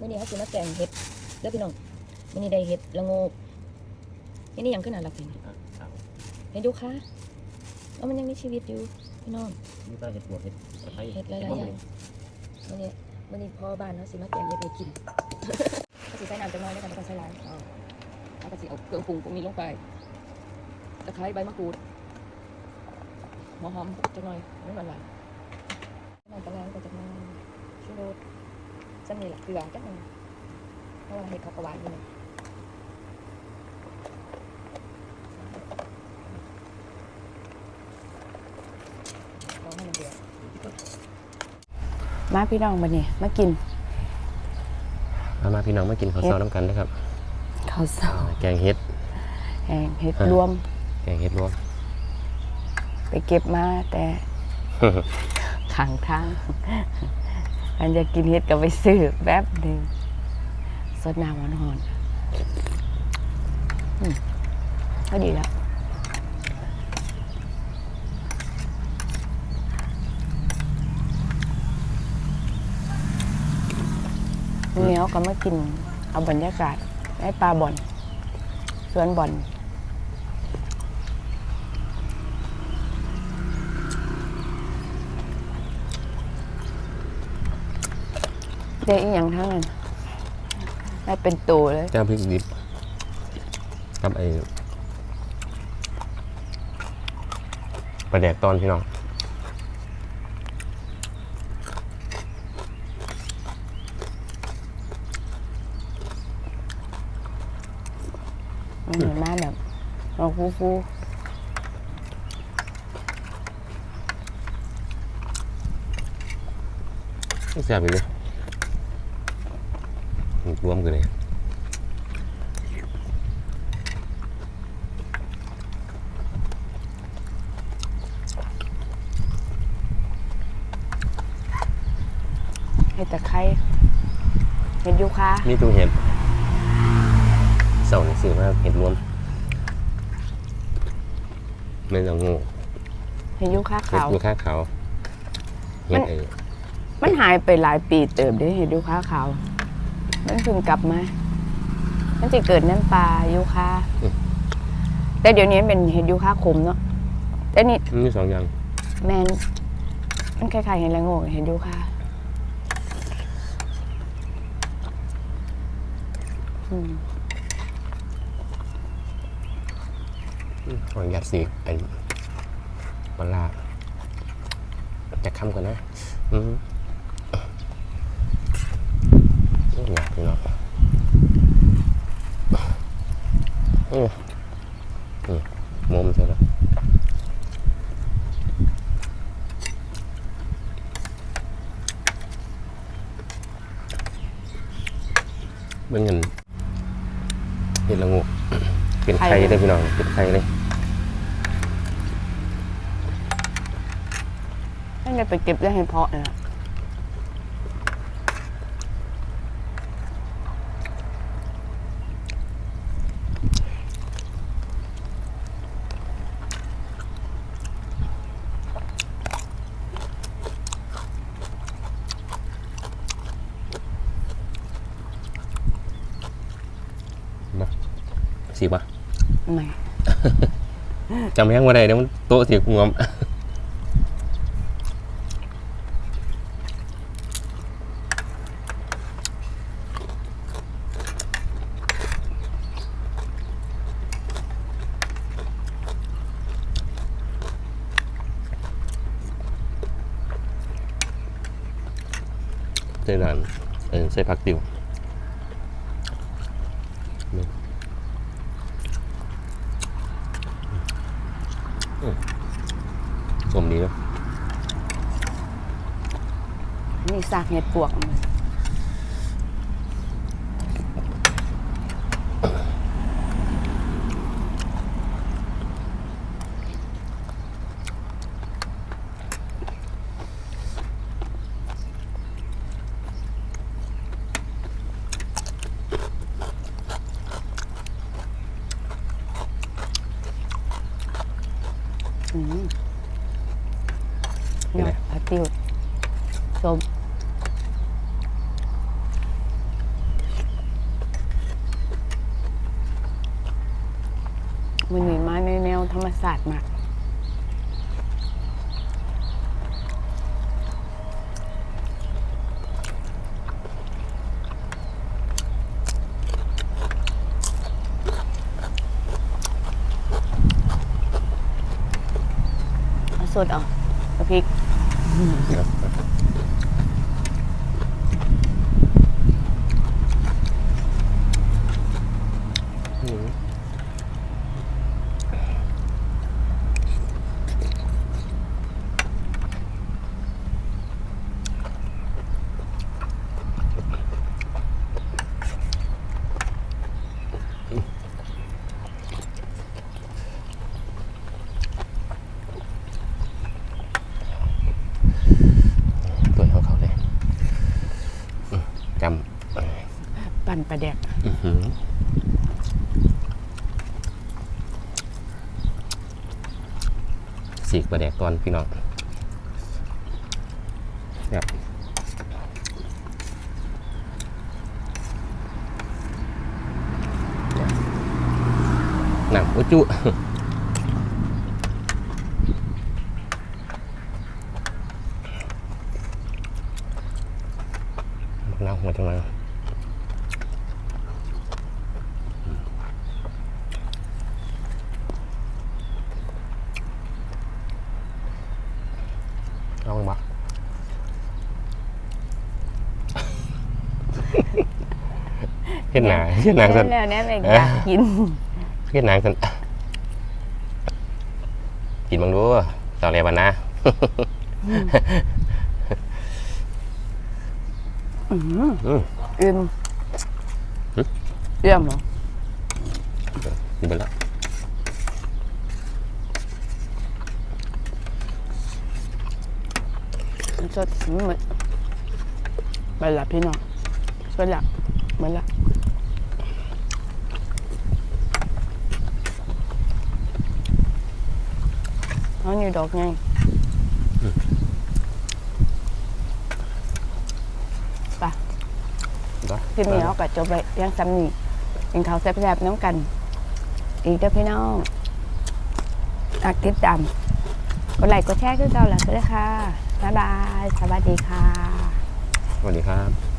มื่อนี้เขาสิมาแกงเห็ดเด้อพี่น้องมื่อนี้ได้เห็ดละโงกนี่นี่ยังขึ้นน่ารักเลยอะเอาเห็นดูค่ะเอามันยังมีชีวิตอยู่พี่น้องนี่ก็เห็ดบวกเห็ดตะไคร้เห็ดหลายๆอย่างมื่อนี้มื่อนี้พ่อบ้านเขาสิมาแกงเห็ดให้กินเขาสิใส่น้ำจังน้อยแล้วกันแล้วก็ใส่ลายเอาแล้วก็สิเอาเครื่องปรุงพวกนี้ลงไปตะไคร้ใบมะกรูดหัวหอมจังน้อยไม่หวานหวานน้ำปลาร้าก็จังน้อยชูรส จังนี่แหละเกลือจังหน่อยเพราะว่าเห็ดเขาก็หวานอยู่นะลองให้มันเดือดมาพี่น้องมาเนี่ยมากินมามาพี่น้องมากินข้าวซอยน้ำกันนะครับข้าวซออ่ายแกงเห็ดแห้งเห็ดอะรวม แกงเห็ดรวม ไปเก็บมาแต่ขังทาง อันจะกินเห็ดก็ไปซื้อแป๊บหนึ่งสดน้ำมันหอนๆก็ดีแล้วเหนียวก็มากินเอาบรรยากาศไอ้ปลาบ่อนสวนบ่อน เด็กอีหยังทั้งนั้นได้เป็นตัวเลยเจ้าพริกดิบกับไอ้ปลาแดกตอนพี่น้องมันเหมือนมาแบบเราฟูฟูแซ่บไปเลย รวมกันเลยเห็ดตะไคร้เห็ดยูคานี่ตู้เห็ดเสาหนังสือมาเห็ดรวมไม่ต้องงูเห็ดยูคาเห็ดขาวยูค่าขาวเห็ดไอ้มันหายไปหลายปีเติบเด้เห็ดยูคาขาว มันเพิ่งกลับมา มันจะเกิดน้ำปลายูคาแต่เดี๋ยวนี้เป็นเห็ดยูคาขมเนาะแต่นี่มันมีสองอย่างแมนมันคล้ายๆเห็ดละโงกเห็ดยูคาอืมขออนุญาตสีเป็นปลาร้าจะค้ำกันนะ อืม อยากพี่น้องอืมอืมมใช่ไหมเบิ่งเงินเห็ดละงูเป็นไข่เลยพี่น้องเป็นไข่เลยให้ได้ไปเก็บได้ให้เพาะเลยอะ สีปะไม่จำยังว่าได้เดี๋ยวมันโต๊ะสีงวมเจอนานเออใส่ผักติวนี่อืมส มดีเนอะนี่ซากเห็ดปวกอืม ฟิวชมมันหนีมาในแนวธรรมศาสตร์มากสดอะพริก อืมตัวเขาเขาเลยอืมจำเอ่อ ปั่นปลาแดก อื้อหือ สีกประแดกตอนพี่น้องครับหนังอุจจุ น้ำหัวจังเลยลองบัก เห็นหนาเห็นหนาสันแล้วเนี่ยแม่งอยากกินเห็นหนาสันกินบังดูต่อเลยวันนะอื้อหืออืมอึมหึเยี่ยมเหรอกินไปแล้วมันสดมันเหมือนไปละพี่น้องสดละเหมือนละเอาอยู่ ดอกไงไป đó คลิปนี้เราก็จบไปเพียงซ้ำนี้กินข้าวแซ่บๆน้ำกัน อีกเด้อพี่น้องอักติดตามกดไลค์กดแชร์คือเก่าล่ะสวัสดีค่ะ บ๊ายบาย สวัสดีค่ะ สวัสดีครับ